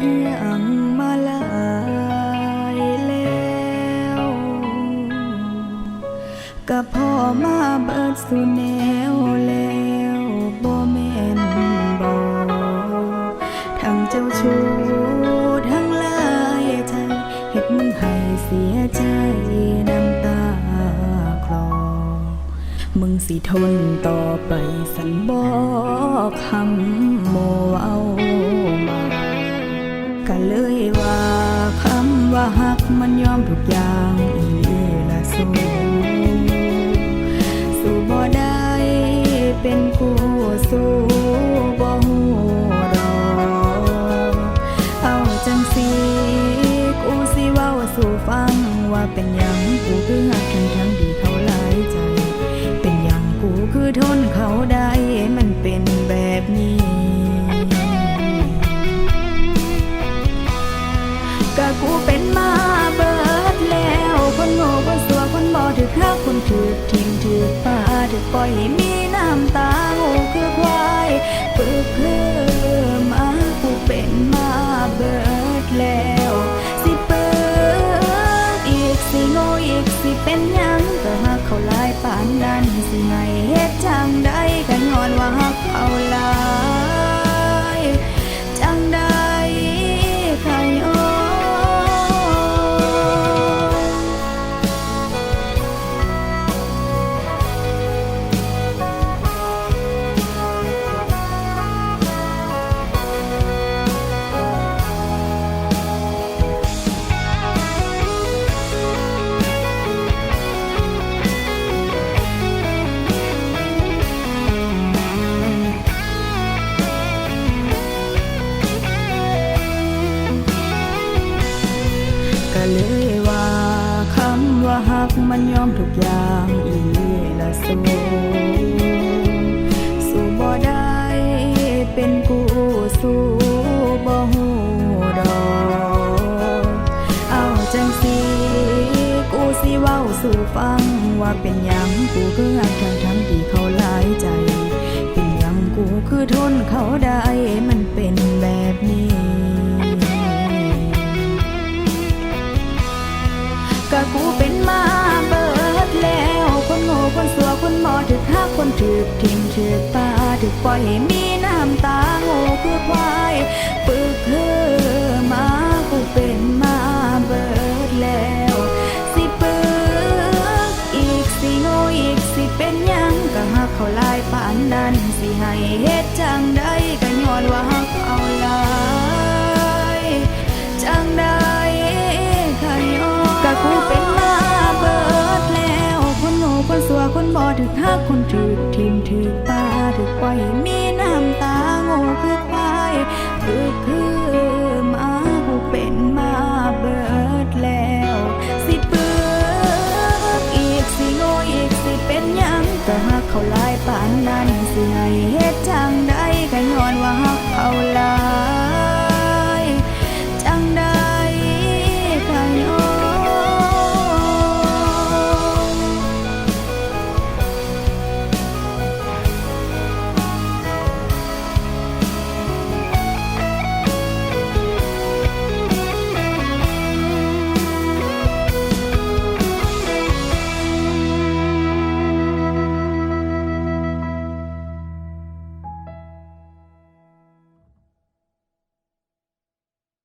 เฮียงมาลายแล้ว ก็พ่อมาเบิดสุนแนวแล้วบ่แม่นบ่ทั้งเจ้าชู้ทั้งลายใจเฮ็ดมึงให้เสียใจน้ำตาคลอ มึงสิทนต่อไปสันบ่คำ กมันยอมทุกอย่างอีละสู้สู้บ่ได้เป็นกูสู้บ่หูดอกเอาจังสีกูสิเว้าสู่ฟังว่าเป็นหยังกูคือ ทิ้งถือป่าถือปล่อยให้มีน้ำตาโง่คือควายปึกคือมากูเป็นมาเบิดแล้ว สิเปิดอีกสิโง่อีกสิเป็นยังก็หากเขาลายปานนั้นสิไงเฮ็ดจังได้กันย้อนว่าหักเขาลาย ว่าหักมันยอมทุกอย่างอีละสูสู้บ่ได้เป็นกูสู้บ่หูดอกเอาจังสีกูสิเว้าสู่ฟังว่าเป็นหยังกูคือหักทั้งทั้งที่เขาหลายใจ เป็นหยังกูคือทนเขาได้มันเป็นแบบนี้ มอถึกหักคนถึกทิ้งถึกตาถึกปล่อยให้มีน้ำตาโง่คือควายปึกคือมากูเป็นมาเบิดแล้ว สิปึกอีกสิโง่อีกสิเป็นยังก็หักเขาลายปานนั้นสิให้เฮ็ดจังได้ก็ย้อนว่าหักเอาลายจังได้ ถึกทิมถึกตาถึกปล่อยมีน้ำตาโง่คือควายคือคือมากูเป็นมาเบิดแล้ว สิเปิกอีกสิโง่อีกสิเป็นยังแต่หากเขาลายปานนั้นสิให้เฮ็ดจังได้ก็ย้อนว่าหักเขาลา